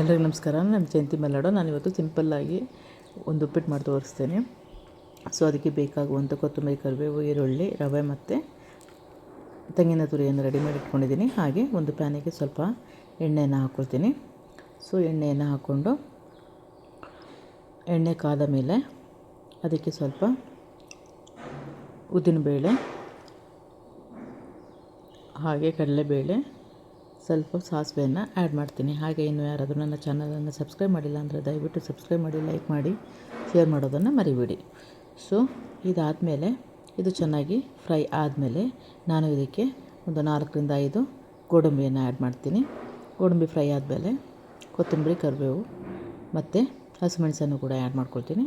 ಎಲ್ರಿಗೂ ನಮಸ್ಕಾರ. ನಾನು ಜಯಂತಿ ಮಲ್ಲಾಡು ನಾನಿವತ್ತು ಸಿಂಪಲ್ಲಾಗಿ ಒಂದು ಉಪ್ಪಿಟ್ಟು ಮಾಡಿ ತೋರಿಸ್ತೇನೆ. ಸೊ ಅದಕ್ಕೆ ಬೇಕಾಗುವಂಥ ಕೊತ್ತಂಬರಿ ಕರಿಬೇವು, ಈರುಳ್ಳಿ, ರವೆ ಮತ್ತು ತೆಂಗಿನ ತುರಿಯನ್ನು ರೆಡಿ ಮಾಡಿ ಇಟ್ಕೊಂಡಿದ್ದೀನಿ. ಹಾಗೆ ಒಂದು ಪ್ಯಾನಿಗೆ ಸ್ವಲ್ಪ ಎಣ್ಣೆಯನ್ನು ಹಾಕ್ಕೊಳ್ತೀನಿ ಸೊ ಎಣ್ಣೆಯನ್ನು ಹಾಕ್ಕೊಂಡು ಎಣ್ಣೆ ಕಾದ ಮೇಲೆ ಅದಕ್ಕೆ ಸ್ವಲ್ಪ ಉದ್ದಿನಬೇಳೆ, ಹಾಗೆ ಕಡಲೆಬೇಳೆ ಸ್ವಲ್ಪ ಸಾಸಿವೆಯನ್ನು ಆ್ಯಡ್ ಮಾಡ್ತೀನಿ. ಹಾಗೆ ಇನ್ನು ಯಾರಾದರೂ ನನ್ನ ಚಾನಲನ್ನು ಸಬ್ಸ್ಕ್ರೈಬ್ ಮಾಡಿಲ್ಲ ಅಂದರೆ ದಯವಿಟ್ಟು ಸಬ್ಸ್ಕ್ರೈಬ್ ಮಾಡಿ ಲೈಕ್ ಮಾಡಿ ಶೇರ್ ಮಾಡೋದನ್ನು ಮರಿಬೇಡಿ. ಸೊ ಇದಾದಮೇಲೆ ಇದು ಚೆನ್ನಾಗಿ ಫ್ರೈ ಆದಮೇಲೆ ನಾನು ಇದಕ್ಕೆ ಒಂದು ನಾಲ್ಕರಿಂದ ಐದು ಗೋಡಂಬಿಯನ್ನು ಆ್ಯಡ್ ಮಾಡ್ತೀನಿ. ಗೋಡಂಬಿ ಫ್ರೈ ಆದಮೇಲೆ ಕೊತ್ತಂಬರಿ, ಕರಿಬೇವು ಮತ್ತು ಹಸಿಮೆಣಸನ್ನು ಕೂಡ ಆ್ಯಡ್ ಮಾಡ್ಕೊಳ್ತೀನಿ.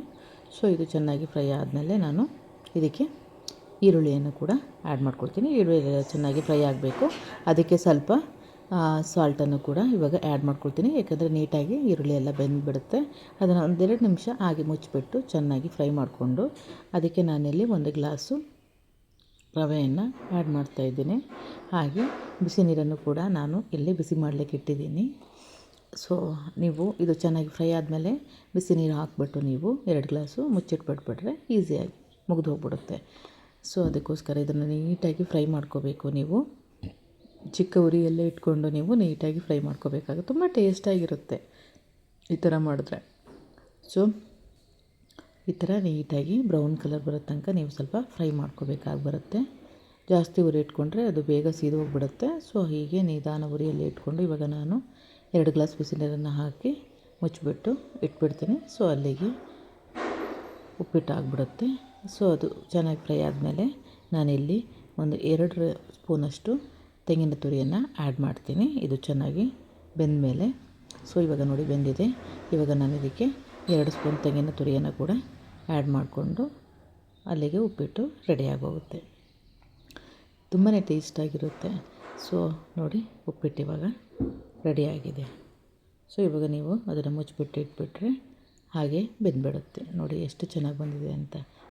ಸೊ ಇದು ಚೆನ್ನಾಗಿ ಫ್ರೈ ಆದಮೇಲೆ ನಾನು ಇದಕ್ಕೆ ಈರುಳ್ಳಿಯನ್ನು ಕೂಡ ಆ್ಯಡ್ ಮಾಡ್ಕೊಳ್ತೀನಿ. ಈರುಳ್ಳಿ ಚೆನ್ನಾಗಿ ಫ್ರೈ ಆಗಬೇಕು. ಅದಕ್ಕೆ ಸ್ವಲ್ಪ ಸಾಲ್ಟನ್ನು ಕೂಡ ಇವಾಗ ಆ್ಯಡ್ ಮಾಡ್ಕೊಳ್ತೀನಿ. ಯಾಕಂದರೆ ನೀಟಾಗಿ ಈರುಳ್ಳಿ ಎಲ್ಲ ಬೆಂದುಬಿಡುತ್ತೆ. ಅದನ್ನು ಒಂದೆರಡು ನಿಮಿಷ ಹಾಗೆ ಮುಚ್ಚಿಬಿಟ್ಟು ಚೆನ್ನಾಗಿ ಫ್ರೈ ಮಾಡಿಕೊಂಡು ಅದಕ್ಕೆ ನಾನಿಲ್ಲಿ ಒಂದು ಗ್ಲಾಸು ರವೆಯನ್ನು ಆ್ಯಡ್ ಮಾಡ್ತಾಯಿದ್ದೀನಿ ಹಾಗೆ ಬಿಸಿ ನೀರನ್ನು ಕೂಡ ನಾನು ಇಲ್ಲಿ ಬಿಸಿ ಮಾಡಲಿಕ್ಕೆ ಇಟ್ಟಿದ್ದೀನಿ. ಸೊ ನೀವು ಇದು ಚೆನ್ನಾಗಿ ಫ್ರೈ ಆದಮೇಲೆ ಬಿಸಿ ನೀರು ಹಾಕ್ಬಿಟ್ಟು ನೀವು ಎರಡು ಗ್ಲಾಸು ಮುಚ್ಚಿಟ್ಬಿಟ್ಬಿಟ್ರೆ ಈಸಿಯಾಗಿ ಮುಗಿದು ಹೋಗ್ಬಿಡುತ್ತೆ. ಸೊ ಅದಕ್ಕೋಸ್ಕರ ಇದನ್ನು ನೀಟಾಗಿ ಫ್ರೈ ಮಾಡ್ಕೋಬೇಕು ನೀವು. ಚಿಕ್ಕ ಉರಿಯಲ್ಲೇ ಇಟ್ಕೊಂಡು ನೀವು ನೀಟಾಗಿ ಫ್ರೈ ಮಾಡ್ಕೋಬೇಕಾಗುತ್ತೆ. ತುಂಬ ಟೇಸ್ಟಾಗಿರುತ್ತೆ ಈ ಥರ ಮಾಡಿದ್ರೆ. ಸೊ ಈ ಥರ ನೀಟಾಗಿ ಬ್ರೌನ್ ಕಲರ್ ಬರೋ ತನಕ ನೀವು ಸ್ವಲ್ಪ ಫ್ರೈ ಮಾಡ್ಕೋಬೇಕಾಗಿ ಬರುತ್ತೆ. ಜಾಸ್ತಿ ಉರಿ ಇಟ್ಕೊಂಡ್ರೆ ಅದು ಬೇಗ ಸೀದು ಹೋಗ್ಬಿಡುತ್ತೆ. ಸೊ ಹೀಗೆ ನಿಧಾನ ಉರಿಯಲ್ಲಿ ಇಟ್ಕೊಂಡು ಇವಾಗ ನಾನು ಎರಡು ಗ್ಲಾಸ್ ಬಿಸಿನೀರನ್ನು ಹಾಕಿ ಮುಚ್ಚಿಬಿಟ್ಟು ಇಟ್ಬಿಡ್ತೀನಿ. ಸೊ ಅಲ್ಲಿಗೆ ಉಪ್ಪಿಟ್ಟು ಆಗಿಬಿಡುತ್ತೆ ಸೊ ಅದು ಚೆನ್ನಾಗಿ ಫ್ರೈ ಆದಮೇಲೆ ನಾನಿಲ್ಲಿ ಒಂದು ಎರಡು ಸ್ಪೂನಷ್ಟು ತೆಂಗಿನ ತುರಿಯನ್ನು ಆ್ಯಡ್ ಮಾಡ್ತೀನಿ. ಇದು ಚೆನ್ನಾಗಿ ಬೆಂದ ಮೇಲೆ ಸೊ ಇವಾಗ ನೋಡಿ ಬೆಂದಿದೆ. ಇವಾಗ ನಾನು ಇದಕ್ಕೆ ಎರಡು ಸ್ಪೂನ್ ತೆಂಗಿನ ತುರಿಯನ್ನು ಕೂಡ ಆ್ಯಡ್ ಮಾಡಿಕೊಂಡು ಅಲ್ಲಿಗೆ ಉಪ್ಪಿಟ್ಟು ರೆಡಿಯಾಗೋಗುತ್ತೆ ತುಂಬಾ ಟೇಸ್ಟಾಗಿರುತ್ತೆ ಸೊ ನೋಡಿ ಉಪ್ಪಿಟ್ಟು ಇವಾಗ ರೆಡಿಯಾಗಿದೆ ಸೊ ಇವಾಗ ನೀವು ಅದನ್ನು ಮುಚ್ಚಿಬಿಟ್ಟು ಇಟ್ಬಿಟ್ರೆ ಹಾಗೆ ಬೆಂದ್ಬಿಡುತ್ತೆ. ನೋಡಿ ಎಷ್ಟು ಚೆನ್ನಾಗಿ ಬಂದಿದೆ ಅಂತ.